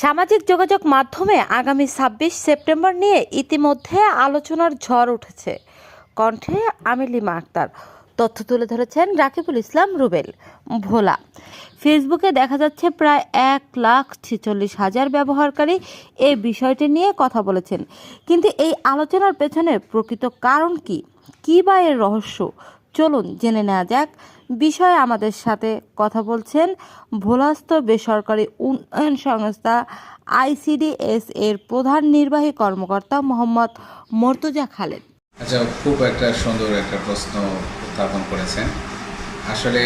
সামাজিক যোগাযোগ মাধ্যমে আগামী ছাব্বিশ সেপ্টেম্বর নিয়ে ইতিমধ্যে আলোচনার ঝড় উঠেছে। কণ্ঠে আমিলিমা আক্তার। তথ্য তুলে ধরেছেন রাকিবুল ইসলাম রুবেল। ভোলা। ফেসবুকে দেখা যাচ্ছে প্রায় এক লাখ ছেচল্লিশ হাজার ব্যবহারকারী এই বিষয়টি নিয়ে কথা বলেছেন। কিন্তু এই আলোচনার পেছনের প্রকৃত কারণ কি? কী বা এর রহস্য? চলুন জেনে নেওয়া যাক। বিষয়ে আমাদের সাথে কথা বলছেন ভোলাস্ত বেসরকারি উন্নয়ন সংস্থা আইসিডিএস এর প্রধান নির্বাহী কর্মকর্তা মোহাম্মদ মর্তুজা খালেদ। আচ্ছা খুব একটা সুন্দর একটা প্রশ্ন উত্থাপন করেছেন। আসলে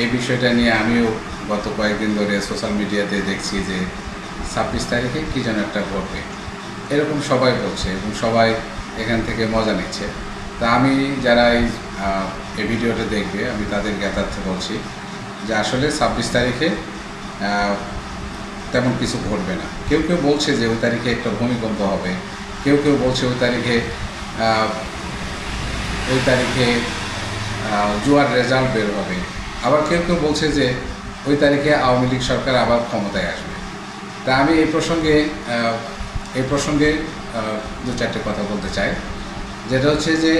এই বিষয়টা নিয়ে আমিও গত কয়েকদিন ধরে সোশ্যাল মিডিয়াতে দেখছি যে ছাব্বিশ তারিখে কী যেন একটা ঘটবে। এরকম সবাই বলছে এবং সবাই এখান থেকে মজা নিচ্ছে। তা আমি যারা এই এই ভিডিওটা দেখবে, আমি তাদের জ্ঞাতার্থে বলছি যে আসলে ছাব্বিশ তারিখে তেমন কিছু ঘটবে না। কেউ কেউ বলছে যে ওই তারিখে একটা ভূমিকম্প হবে। কেউ কেউ বলছে ওই তারিখে ওই তারিখে জুয়ার রেজাল্ট বের হবে। আবার কেউ কেউ বলছে যে ওই তারিখে আওয়ামী লীগ সরকার আবার ক্ষমতায় আসবে। তা আমি এই প্রসঙ্গে এই প্রসঙ্গে দু চারটে কথা বলতে চাই। যেটা হচ্ছে যে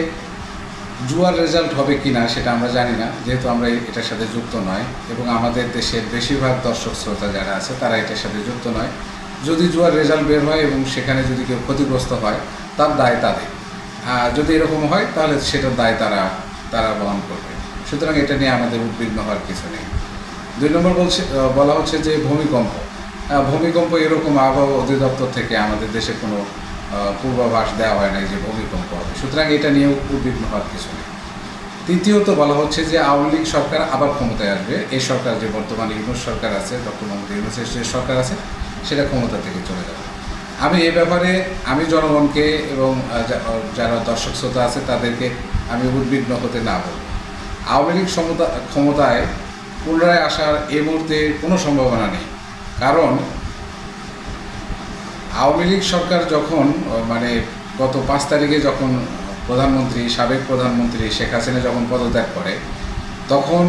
জুয়ার রেজাল্ট হবে কি না সেটা আমরা জানি না, যেহেতু আমরা এটার সাথে যুক্ত নয় এবং আমাদের দেশের বেশিরভাগ দর্শক শ্রোতা যারা আছে তারা এটার সাথে যুক্ত নয়। যদি জুয়ার রেজাল্ট বের হয় এবং সেখানে যদি কেউ ক্ষতিগ্রস্ত হয়, তার দায় তাদের। আর যদি এরকম হয়, তাহলে সেটার দায় তারা তারা বহন করবে। সুতরাং এটা নিয়ে আমাদের উদ্বিগ্ন হওয়ার কিছু নেই। দুই নম্বর বলছে বলা হচ্ছে যে ভূমিকম্প। ভূমিকম্প এরকম আবহাওয়া অধিদপ্তর থেকে আমাদের দেশে কোনো পূর্বাভাস দেওয়া হয় নাই যে ভূমিকম্প হবে সুতরাং এটা নিয়েও উদ্বিগ্ন হওয়ার কিছু নেই। তৃতীয়ত বলা হচ্ছে যে আওয়ামী লীগ সরকার আবার ক্ষমতায় আসবে। এই সরকার যে বর্তমানে ইউনুস সরকার আছে, ডক্টর মোহাম্মদ ইউনুসের যে সরকার আছে, সেটা ক্ষমতা থেকে চলে যাবে। আমি এ ব্যাপারে, আমি জনগণকে এবং যারা দর্শক শ্রোতা আছে, তাদেরকে আমি উদ্বিগ্ন হতে না বলব আওয়ামী লীগ ক্ষমতা ক্ষমতায় পুনরায় আসার এই মুহূর্তে কোনো সম্ভাবনা নেই। কারণ আওয়ামী লীগ সরকার যখন মানে গত পাঁচ তারিখে যখন প্রধানমন্ত্রী, সাবেক প্রধানমন্ত্রী শেখ হাসিনা যখন পদত্যাগ করে, তখন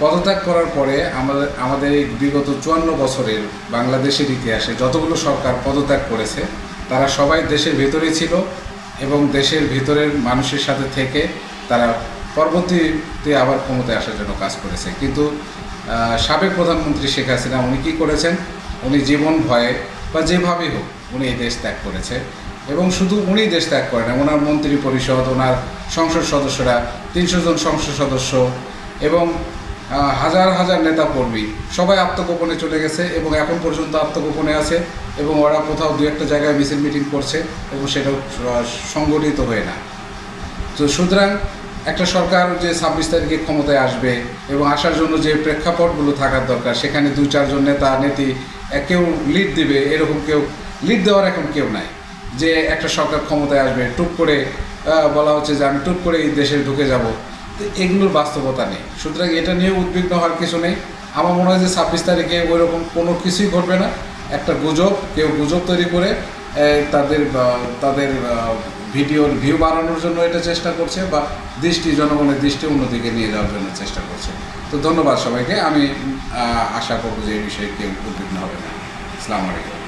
পদত্যাগ করার পরে আমাদের আমাদের এই বিগত চুয়ান্ন বছরের বাংলাদেশের ইতিহাসে যতগুলো সরকার পদত্যাগ করেছে, তারা সবাই দেশের ভেতরেই ছিল এবং দেশের ভেতরের মানুষের সাথে থেকে তারা পরবর্তীতে আবার ক্ষমতায় আসার জন্য কাজ করেছে। কিন্তু সাবেক প্রধানমন্ত্রী শেখ হাসিনা উনি কী করেছেন? উনি জীবন ভয়ে বা যেভাবেই হোক উনি এই দেশ ত্যাগ করেছে। এবং শুধু উনি দেশ ত্যাগ করেন ওনার মন্ত্রী পরিষদ ওনার সংসদ সদস্যরা তিনশো জন সংসদ সদস্য এবং হাজার হাজার নেতা কর্মী সবাই আত্মগোপনে চলে গেছে এবং এখন পর্যন্ত আত্মগোপনে আছে এবং ওরা কোথাও দু একটা জায়গায় মিছিল মিটিং করছে এবং সেটাও সংগঠিত হয়ে না। তো সুতরাং একটা সরকার যে ছাব্বিশ তারিখে ক্ষমতায় আসবে এবং আসার জন্য যে প্রেক্ষাপটগুলো থাকার দরকার সেখানে দুই চারজন নেতা আহ, কেউ লিড দেবে, এরকম কেউ লিড দেওয়ার এখন কেউ নাই। যে একটা সরকার ক্ষমতায় আসবে টুক করে বলা হচ্ছে যে আমি টুক করে এই দেশে ঢুকে যাব। তো এগুলোর বাস্তবতা নেই। সুতরাং এটা নিয়ে উদ্বিগ্ন হওয়ার কিছু নেই। আমার মনে হয় যে ছাব্বিশ তারিখে ওই রকম কোনো কিছুই ঘটবে না। একটা গুজব, কেউ গুজব তৈরি করে তাদের তাদের ভিডিওর ভিউ বাড়ানোর জন্য এটা চেষ্টা করছে বা দৃষ্টি, জনগণের দৃষ্টি অন্যদিকে নিয়ে যাওয়ার জন্য চেষ্টা করছে। তো ধন্যবাদ সবাইকে। আমি আশা করব যে এই বিষয়ে কেউ উদ্বিগ্ন হবে না। আসসালামু আলাইকুম।